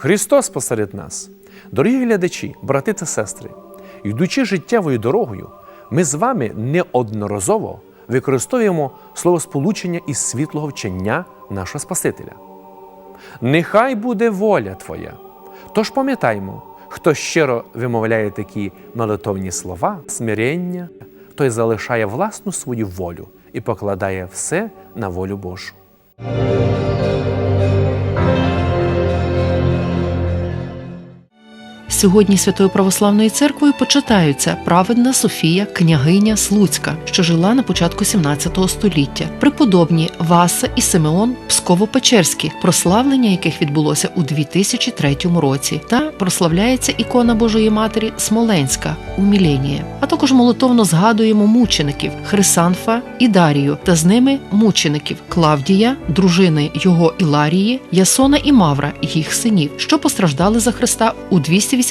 Христос посеред нас. Дорогі глядачі, брати та сестри, йдучи життєвою дорогою, ми з вами неодноразово використовуємо словосполучення із світлого вчення нашого Спасителя. Нехай буде воля Твоя. Тож пам'ятаймо, хто щиро вимовляє такі молитовні слова, смирення, той залишає власну свою волю і покладає все на волю Божу. Сьогодні Святою Православною церквою почитаються праведна Софія, княгиня Слуцька, що жила на початку 17 століття, преподобні Васа і Симеон Псково-Печерські, прославлення яких відбулося у 2003 році, та прославляється ікона Божої Матері Смоленська у Міленії. А також молитовно згадуємо мучеників Хрисанфа і Дарію, та з ними мучеників Клавдія, дружини його Іларії, Ясона і Мавра, їх синів, що постраждали за Христа у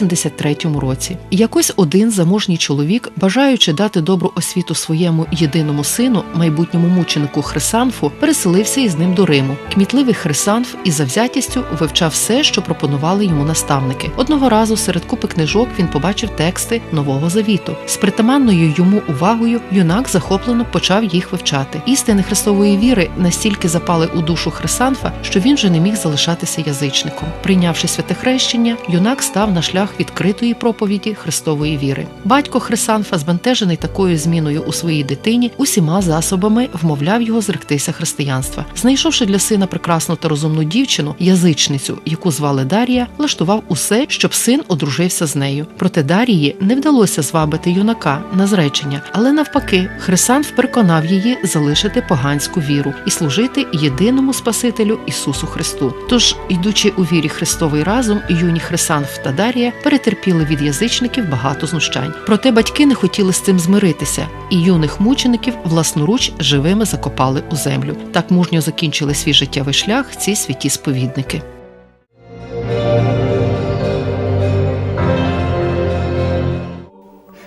283 році. Якось один заможній чоловік, бажаючи дати добру освіту своєму єдиному сину, майбутньому мученику Хрисанфу, переселився із ним до Риму. Кмітливий Хрисанф із завзятістю вивчав все, що пропонували йому наставники. Одного разу серед купи книжок він побачив тексти Нового Завіту. З притаманною йому увагою юнак захоплено почав їх вивчати. Істини Христової віри настільки запали у душу Хрисанфа, що він же не міг залишатися язичником. Прийнявши святе хрещення, юнак став на шлях відкритої проповіді Христової віри. Батько Хрисанфа, збентежений такою зміною у своїй дитині, усіма засобами вмовляв його зректися християнства. Знайшовши для сина прекрасну та розумну дівчину, язичницю, яку звали Дарія, влаштував усе, щоб син одружився з нею. Проте Дарії не вдалося звабити юнака на зречення, але навпаки, Хрисанф переконав її залишити поганську віру і служити єдиному Спасителю Ісусу Христу. Тож, йдучи у вірі Христовий разом, юні Хрисанф та Дарія перетерпіли від язичників багато знущань. Проте батьки не хотіли з цим змиритися, і юних мучеників власноруч живими закопали у землю. Так мужньо закінчили свій життєвий шлях ці святі сповідники.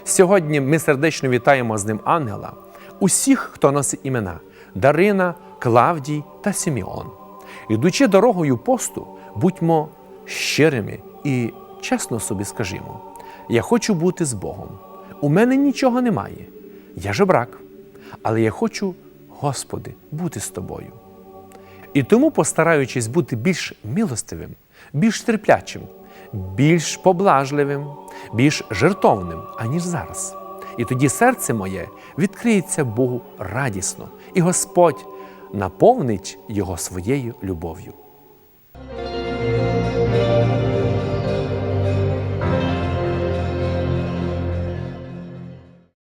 Сьогодні ми сердечно вітаємо з ним ангела, усіх, хто носить імена Дарина, Клавдій та Сіміон. Ідучи дорогою посту, будьмо щирими і чесно собі скажімо: я хочу бути з Богом. У мене нічого немає. Я жебрак, але я хочу, Господи, бути з тобою. І тому, постараючись бути більш милостивим, більш терплячим, більш поблажливим, більш жертовним, аніж зараз. І тоді серце моє відкриється Богу радісно, і Господь наповнить його своєю любов'ю.